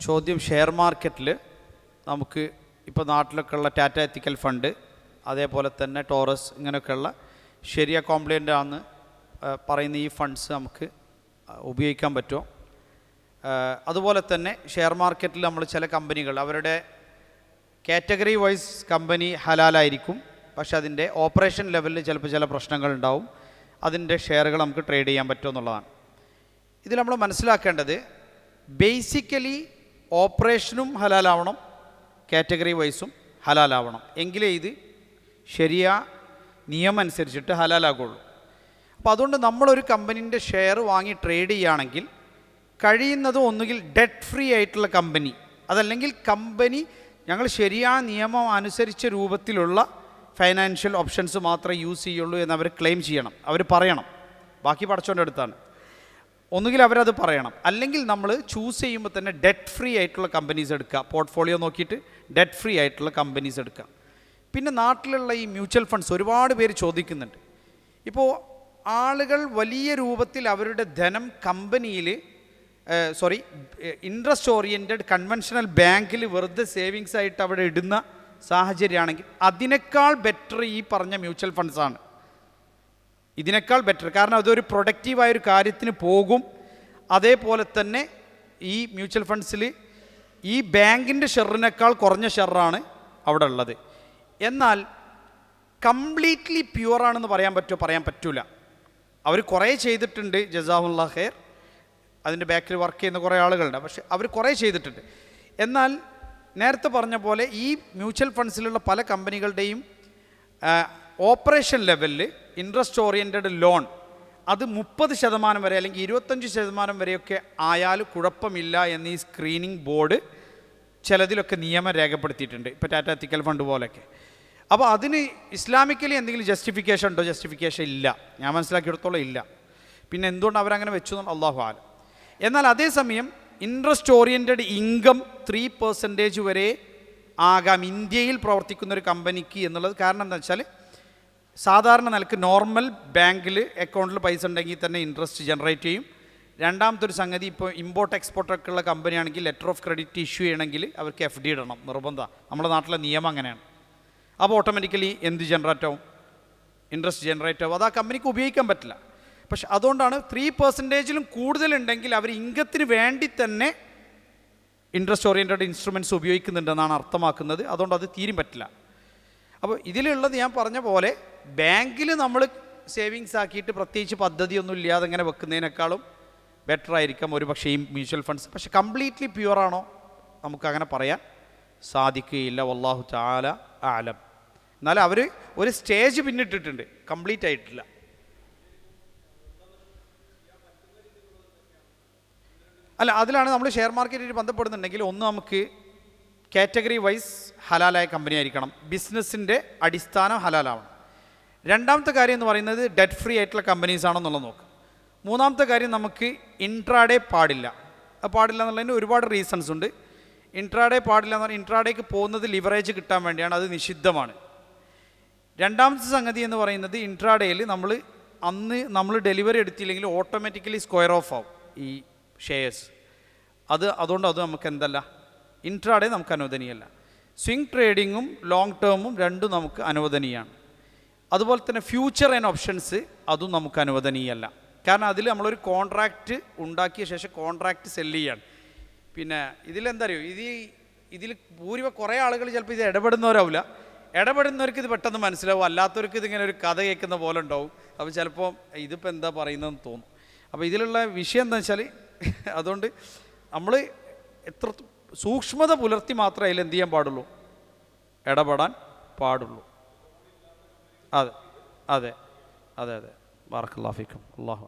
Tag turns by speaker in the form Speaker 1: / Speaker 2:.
Speaker 1: ചോദ്യം ഷെയർ മാർക്കറ്റിൽ നമുക്ക് ഇപ്പോൾ നാട്ടിലൊക്കെ ഉള്ള ടാറ്റ എത്തിക്കൽ ഫണ്ട് അതേപോലെ തന്നെ ടോറസ് ഇങ്ങനെയൊക്കെയുള്ള ശരിയ കോംപ്ലൈന്റ് ആണെന്ന് പറയുന്ന ഈ ഫണ്ട്സ് നമുക്ക് ഉപയോഗിക്കാൻ പറ്റുമോ അതുപോലെ തന്നെ ഷെയർ മാർക്കറ്റിൽ നമ്മൾ ചില കമ്പനികൾ അവരുടെ കാറ്റഗറി വൈസ് കമ്പനി ഹലാലായിരിക്കും പക്ഷെ അതിന്റെ ഓപ്പറേഷൻ ലെവലിൽ ചിലപ്പോൾ ചില പ്രശ്നങ്ങൾ ഉണ്ടാവും. അതിന്റെ ഷെയറുകൾ നമുക്ക് ട്രേഡ് ചെയ്യാൻ പറ്റുമെന്നുള്ളതാണ് ഇതിൽ നമ്മൾ മനസ്സിലാക്കേണ്ടത് ബേസിക്കലി ഓപ്പറേഷനും ഹലാലാവണം കാറ്റഗറി വൈസും ഹലാലാവണം. എങ്കിലേ ഇത് ശരിയാ നിയമം അനുസരിച്ചിട്ട് ഹലാലാകുള്ളൂ. അപ്പോൾ അതുകൊണ്ട് നമ്മളൊരു കമ്പനീന്റെ ഷെയർ വാങ്ങി ട്രേഡ് ചെയ്യുകയാണെങ്കിൽ കഴിയുന്നത് ഒന്നുകിൽ ഡെറ്റ് ഫ്രീ ആയിട്ടുള്ള കമ്പനി അതല്ലെങ്കിൽ കമ്പനി ഞങ്ങൾ ശരിയായ നിയമം അനുസരിച്ച രൂപത്തിലുള്ള ഫൈനാൻഷ്യൽ ഓപ്ഷൻസ് മാത്രമേ യൂസ് ചെയ്യുള്ളൂ എന്ന് അവർ ക്ലെയിം ചെയ്യണം. അവർ പറയണം. ബാക്കി പടച്ചോന്റെ അടുത്താണ്. ഒന്നുകിൽ അവരത് പറയണം. അല്ലെങ്കിൽ നമ്മൾ ചൂസ് ചെയ്യുമ്പോൾ തന്നെ ഡെറ്റ് ഫ്രീ ആയിട്ടുള്ള കമ്പനീസ് എടുക്കുക. പോർട്ട്ഫോളിയോ നോക്കിയിട്ട് ഡെറ്റ് ഫ്രീ ആയിട്ടുള്ള കമ്പനീസ് എടുക്കുക. പിന്നെ നാട്ടിലുള്ള ഈ മ്യൂച്വൽ ഫണ്ട്സ് ഒരുപാട് പേര് ചോദിക്കുന്നുണ്ട്. ഇപ്പോൾ ആളുകൾ വലിയ രൂപത്തിൽ അവരുടെ ധനം കമ്പനിയിൽ സോറി ഇൻട്രസ്റ്റ് ഓറിയന്റഡ് കൺവെൻഷണൽ ബാങ്കിൽ വെറുതെ സേവിങ്സ് ആയിട്ട് അവിടെ ഇടുന്ന സാഹചര്യമാണെങ്കിൽ അതിനേക്കാൾ ബെറ്റർ ഈ പറഞ്ഞ മ്യൂച്വൽ ഫണ്ട്സാണ് ഇതിനേക്കാൾ ബെറ്റർ കാരണം അതൊരു പ്രൊഡക്റ്റീവായ ഒരു കാര്യത്തിന് പോകും. അതേപോലെ തന്നെ ഈ മ്യൂച്വൽ ഫണ്ട്സിൽ ഈ ബാങ്കിന്റെ ഷെറിനേക്കാൾ കുറഞ്ഞ ഷെറാണ് അവിടെ ഉള്ളത്. എന്നാൽ കംപ്ലീറ്റ്ലി പ്യുവറാണെന്ന് പറയാൻ പറ്റുമോ പറയാൻ പറ്റൂല. അവർ കുറേ ചെയ്തിട്ടുണ്ട് ജസാഹുല്ല ഖേർ. അതിന്റെ ബാക്കിൽ വർക്ക് ചെയ്യുന്ന കുറേ ആളുകളുണ്ട്. പക്ഷെ അവർ കുറേ ചെയ്തിട്ടുണ്ട്. എന്നാൽ നേരത്തെ പറഞ്ഞ പോലെ ഈ മ്യൂച്വൽ ഫണ്ട്സിലുള്ള പല കമ്പനികളുടെയും ഓപ്പറേഷൻ ലെവലിൽ ഇൻട്രസ്റ്റ് ഓറിയന്റഡ് ലോൺ അത് മുപ്പത് ശതമാനം വരെ അല്ലെങ്കിൽ ഇരുപത്തഞ്ച് ശതമാനം വരെയൊക്കെ ആയാൽ കുഴപ്പമില്ല എന്ന് ഈ സ്ക്രീനിങ് ബോർഡ് ചിലതിലൊക്കെ നിയമം രേഖപ്പെടുത്തിയിട്ടുണ്ട്. ഇപ്പോൾ ടാറ്റ തിക്കൽ ഫണ്ട് പോലെയൊക്കെ. അപ്പോൾ അതിന് ഇസ്ലാമിക്കലി എന്തെങ്കിലും ജസ്റ്റിഫിക്കേഷൻ ഉണ്ടോ? ജസ്റ്റിഫിക്കേഷൻ ഇല്ല. ഞാൻ മനസ്സിലാക്കിയെടുത്തോളം ഇല്ല. പിന്നെ എന്തുകൊണ്ട് അവരങ്ങനെ വെച്ചു എന്നുള്ള അള്ളാഹു ആല എന്നാൽ അതേസമയം interest oriented income three percentage വരെ ആകാം ഇന്ത്യയിൽ പ്രവർത്തിക്കുന്ന ഒരു കമ്പനിക്ക് എന്നുള്ളത് കാരണം എന്താ വെച്ചാൽ സാധാരണ നിലയ്ക്ക് നോർമൽ ബാങ്കിൽ അക്കൗണ്ടിൽ പൈസ ഉണ്ടെങ്കിൽ തന്നെ ഇൻട്രസ്റ്റ് ജനറേറ്റ് ചെയ്യും. രണ്ടാമത്തെ ഒരു സംഗതി ഇപ്പോൾ ഇമ്പോർട്ട് എക്സ്പോർട്ട് ഒക്കെ ഉള്ള കമ്പനിയാണെങ്കിൽ ലെറ്റർ ഓഫ് ക്രെഡിറ്റ് ഇഷ്യൂ ചെയ്യണമെങ്കിൽ അവർക്ക് എഫ് ഡി ഇടണം നിർബന്ധമാണ് നമ്മുടെ നാട്ടിലെ നിയമം അങ്ങനെയാണ്. അപ്പോൾ ഓട്ടോമാറ്റിക്കലി എന്ത് ജനറേറ്റ് ആവും? ഇൻട്രസ്റ്റ് ജനറേറ്റ് ആവും. അത് ആ കമ്പനിക്ക് ഉപയോഗിക്കാൻ പറ്റില്ല. പക്ഷെ അതുകൊണ്ടാണ് ത്രീ പെർസെന്റേജിലും കൂടുതലുണ്ടെങ്കിൽ അവർ ഇൻകത്തിന് വേണ്ടി തന്നെ ഇൻട്രസ്റ്റ് ഓറിയന്റഡ് ഇൻസ്ട്രുമെന്റ്സ് ഉപയോഗിക്കുന്നുണ്ടെന്നാണ് അർത്ഥമാക്കുന്നത്. അതുകൊണ്ട് അത് തീരും പറ്റില്ല. അപ്പോൾ ഇതിലുള്ളത് ഞാൻ പറഞ്ഞ പോലെ ബാങ്കിൽ നമ്മൾ സേവിങ്സ് ആക്കിയിട്ട് പ്രത്യേകിച്ച് പദ്ധതിയൊന്നും ഇല്ലാതെ ഇങ്ങനെ വെക്കുന്നതിനേക്കാളും ബെറ്റർ ആയിരിക്കാം ഒരു പക്ഷേ ഈ മ്യൂച്വൽ ഫണ്ട്സ് പക്ഷേ കംപ്ലീറ്റ്ലി പ്യുവറാണോ ആണോ? നമുക്ക് അങ്ങനെ പറയാൻ സാധിക്കുകയില്ല. വല്ലാഹു ചാല ആലം. എന്നാൽ അവർ ഒരു സ്റ്റേജ് പിന്നിട്ടിട്ടുണ്ട്. കംപ്ലീറ്റ് ആയിട്ടില്ല. അല്ല അതിലാണ് നമ്മൾ ഷെയർ മാർക്കറ്റിൽ ബന്ധപ്പെടുന്നുണ്ടെങ്കിൽ ഒന്ന് നമുക്ക് കാറ്റഗറി വൈസ് ഹലാലായ കമ്പനി ആയിരിക്കണം. ബിസിനസ്സിന്റെ അടിസ്ഥാനം ഹലാലാവണം. രണ്ടാമത്തെ കാര്യം എന്ന് പറയുന്നത് ഡെറ്റ് ഫ്രീ ആയിട്ടുള്ള കമ്പനീസ് ആണെന്നുള്ളത് നോക്കുക മൂന്നാമത്തെ കാര്യം നമുക്ക് ഇൻട്രാഡേ പാടില്ല. പാടില്ല എന്നുള്ളതിന് ഒരുപാട് റീസൺസ് ഉണ്ട്. ഇൻട്രാഡേ പാടില്ല എന്ന് പറഞ്ഞാൽ ഇൻട്രാഡേക്ക് പോകുന്നത് ലിവറേജ് കിട്ടാൻ വേണ്ടിയാണ് അത് നിഷിദ്ധമാണ്. രണ്ടാമത്തെ സംഗതി എന്ന് പറയുന്നത് ഇൻട്രാഡേയിൽ നമ്മൾ അന്ന് നമ്മൾ ഡെലിവറി എടുത്തില്ലെങ്കിൽ ഓട്ടോമാറ്റിക്കലി സ്ക്വയർ ഓഫ് ആവും ഈ ഷെയർസ് അത് അതുകൊണ്ട് അത് നമുക്ക് എന്തല്ല? ഇൻട്രാഡേ നമുക്ക് അനുവദനീയല്ല. സ്വിംഗ് ട്രേഡിങ്ങും ലോങ് ടേമും രണ്ടും നമുക്ക് അനുവദനീയമാണ് അതുപോലെ തന്നെ ഫ്യൂച്ചർ ആൻഡ് ഓപ്ഷൻസ് അതും നമുക്ക് അനുവദനീയമല്ല കാരണം അതിൽ നമ്മളൊരു കോൺട്രാക്റ്റ് ഉണ്ടാക്കിയ ശേഷം കോൺട്രാക്റ്റ് സെല്ല് ചെയ്യാണ്. പിന്നെ ഇതിലെന്താ അറിയോ ഇത് ഇതിൽ ഭൂരിവ കുറേ ആളുകൾ ചിലപ്പോൾ ഇത് ഇടപെടുന്നവരാവില്ല. ഇടപെടുന്നവർക്ക് ഇത് പെട്ടെന്ന് മനസ്സിലാവും. അല്ലാത്തവർക്ക് ഇതിങ്ങനെ ഒരു കഥ കേൾക്കുന്ന പോലെ ഉണ്ടാവും. അപ്പോൾ ചിലപ്പോൾ ഇതിപ്പോൾ എന്താ പറയുന്നതെന്ന് തോന്നും. അപ്പോൾ ഇതിലുള്ള വിഷയം എന്താ വെച്ചാൽ അതുകൊണ്ട് നമ്മൾ എത്ര സൂക്ഷ്മത പുലർത്തി മാത്രമേ അതിൽ എന്ത് ചെയ്യാൻ പാടുള്ളൂ? ഇടപെടാൻ പാടുള്ളൂ. അതെ അതെ അതെ അതെ ബാറക്കല്ലാഫിക്കും അള്ളാഹു